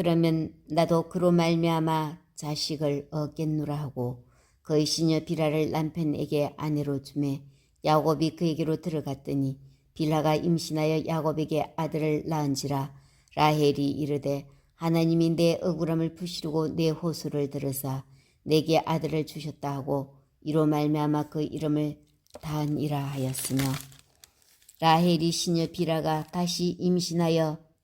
그러면 나도 그로 말미암아 자식을 얻겠노라 하고 그의 시녀 비라를 남편에게 아내로 주매 야곱이 그에게로 들어갔더니 빌하가 임신하여 야곱에게 아들을 낳은지라 라헬이 이르되 하나님이 내 억울함을 푸시르고 내 호소를 들으사 내게 아들을 주셨다 하고 이로 말미암아 그 이름을 단이라 하였으며 라헬이 시녀 비라가 다시 임신하여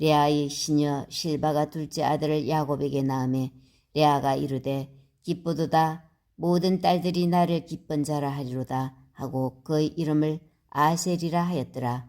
레아의 시녀 실바가 둘째 아들을 야곱에게 낳음에 레아가 이르되 기쁘도다 모든 딸들이 나를 기쁜 자라 하리로다 하고 그의 이름을 아셀이라 하였더라.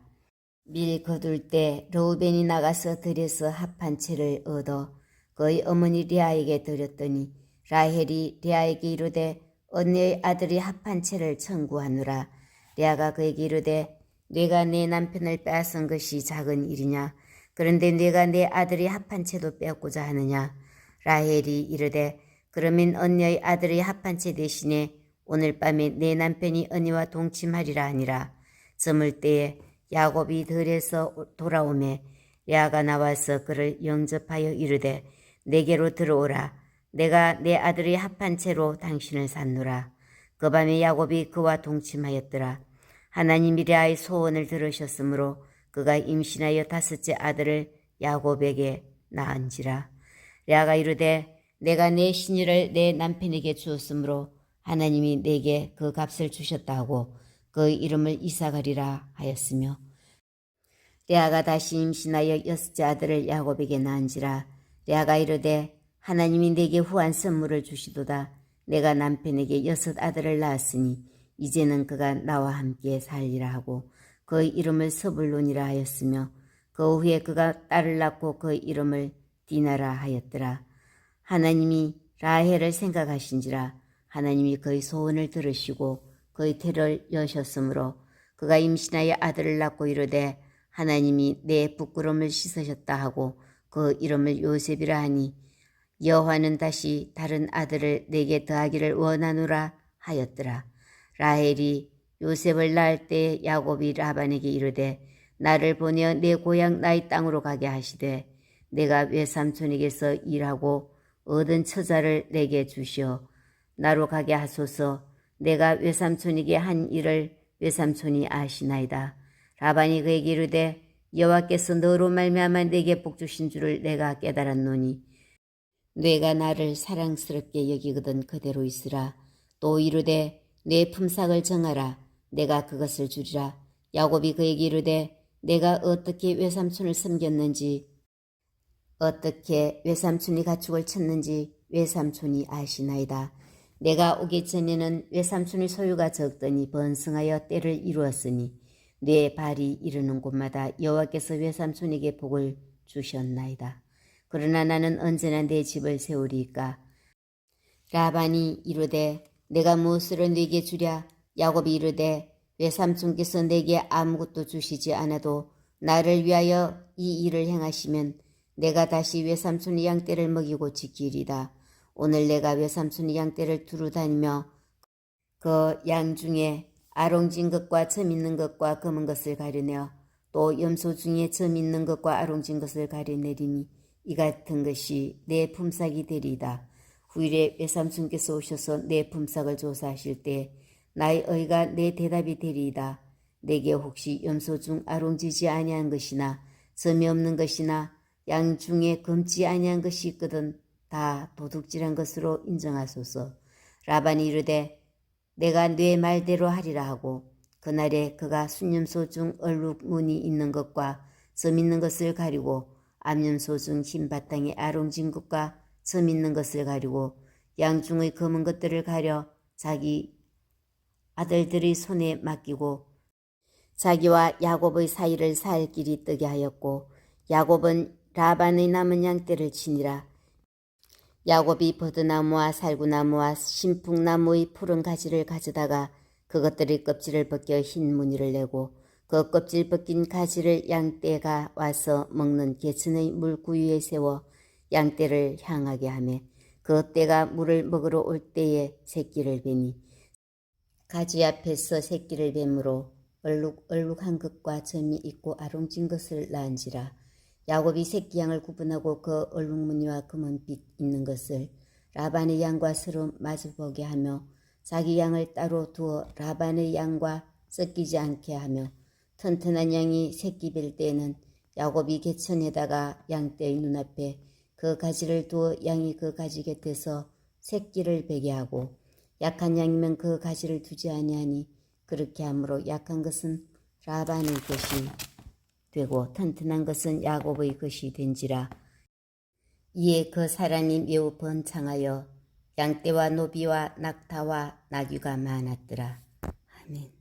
밀 거둘 때 로우벤이 나가서 들에서 합한 채를 얻어 그의 어머니 레아에게 드렸더니 라헬이 레아에게 이르되 언니의 아들이 합한 채를 청구하노라. 레아가 그에게 이르되 내가 내 남편을 빼앗은 것이 작은 일이냐 그런데 내가 내 아들이 합한 채도 빼앗고자 하느냐? 라헬이 이르되 그러면 언니의 아들의 합한 채 대신에 오늘 밤에 내 남편이 언니와 동침하리라 하니라. 저물 때에 야곱이 들에서 돌아오매 레아가 나와서 그를 영접하여 이르되 내게로 들어오라. 내가 내 아들의 합한 채로 당신을 산노라. 그 밤에 야곱이 그와 동침하였더라. 하나님이 레아의 소원을 들으셨으므로 그가 임신하여 다섯째 아들을 야곱에게 낳은지라. 레아가 이르되 내가 내 신이를 내 남편에게 주었으므로 하나님이 내게 그 값을 주셨다 하고 그 이름을 이사가리라 하였으며 레아가 다시 임신하여 여섯째 아들을 야곱에게 낳은지라. 레아가 이르되 하나님이 내게 후한 선물을 주시도다. 내가 남편에게 여섯 아들을 낳았으니 이제는 그가 나와 함께 살리라 하고 그 이름을 서불론이라 하였으며 그 후에 그가 딸을 낳고 그 이름을 디나라 하였더라 하나님이 라헬을 생각하신지라 하나님이 그의 소원을 들으시고 그의 태를 여셨으므로 그가 임신하여 아들을 낳고 이르되 하나님이 내 부끄러움을 씻으셨다 하고 그 이름을 요셉이라 하니 여호와는 다시 다른 아들을 내게 더하기를 원하노라 하였더라. 라헬이 요셉을 낳을 때 야곱이 라반에게 이르되 나를 보내어 내 고향 나의 땅으로 가게 하시되 내가 외삼촌에게서 일하고 얻은 처자를 내게 주시어 나로 가게 하소서 내가 외삼촌에게 한 일을 외삼촌이 아시나이다. 라반이 그에게 이르되 여호와께서 너로 말미암아 내게 복 주신 줄을 내가 깨달았노니 내가 나를 사랑스럽게 여기거든 그대로 있으라. 또 이르되 내 품삯을 정하라. 내가 그것을 주리라. 야곱이 그에게 이르되 내가 어떻게 외삼촌을 섬겼는지 어떻게 외삼촌이 가축을 쳤는지 외삼촌이 아시나이다. 내가 오기 전에는 외삼촌의 소유가 적더니 번성하여 때를 이루었으니 내 발이 이르는 곳마다 여호와께서 외삼촌에게 복을 주셨나이다. 그러나 나는 언제나 내 집을 세우리까. 라반이 이르되 내가 무엇을 네게 주랴 야곱이 이르되 외삼촌께서 내게 아무것도 주시지 않아도 나를 위하여 이 일을 행하시면 내가 다시 외삼촌의 양떼를 먹이고 지키리다. 오늘 내가 외삼촌의 양떼를 두루 다니며 그 양 중에 아롱진 것과 점 있는 것과 검은 것을 가려내어 또 염소 중에 점 있는 것과 아롱진 것을 가려내리니 이 같은 것이 내 품삯이 되리이다. 후일에 외삼촌께서 오셔서 내 품삯을 조사하실 때 나의 의가 내 대답이 되리이다. 내게 혹시 염소 중 아롱지지 아니한 것이나 점이 없는 것이나 양 중에 검지 아니한 것이 있거든 다 도둑질한 것으로 인정하소서. 라반이 이르되 내가 네 말대로 하리라 하고 그날에 그가 순념소 중 얼룩 무늬 있는 것과 점 있는 것을 가리고 암염소 중 흰 바탕에 아롱진 것과 점 있는 것을 가리고 양중의 검은 것들을 가려 자기 아들들의 손에 맡기고 자기와 야곱의 사이를 살 길이 뜨게 하였고 야곱은 라반의 남은 양떼를 치니라. 야곱이 버드나무와 살구나무와 신풍나무의 푸른 가지를 가져다가 그것들의 껍질을 벗겨 흰 무늬를 내고 그 껍질 벗긴 가지를 양떼가 와서 먹는 개천의 물구유에 세워 양떼를 향하게 하며 그 떼가 물을 먹으러 올 때에 새끼를 베니 가지 앞에서 새끼를 뱀으로 얼룩 얼룩한 것과 점이 있고 아롱진 것을 낳은지라. 야곱이 새끼 양을 구분하고 그 얼룩 무늬와 금은빛 있는 것을 라반의 양과 서로 마주보게 하며 자기 양을 따로 두어 라반의 양과 섞이지 않게 하며 튼튼한 양이 새끼 뵐 때에는 야곱이 개천에다가 양떼의 눈앞에 그 가지를 두어 양이 그 가지 곁에서 새끼를 베게 하고 약한 양이면 그 가지를 두지 아니하니 그렇게 함으로 약한 것은 라반의 것이 되고 튼튼한 것은 야곱의 것이 된지라. 이에 그 사람이 매우 번창하여 양떼와 노비와 낙타와 나귀가 많았더라. 아멘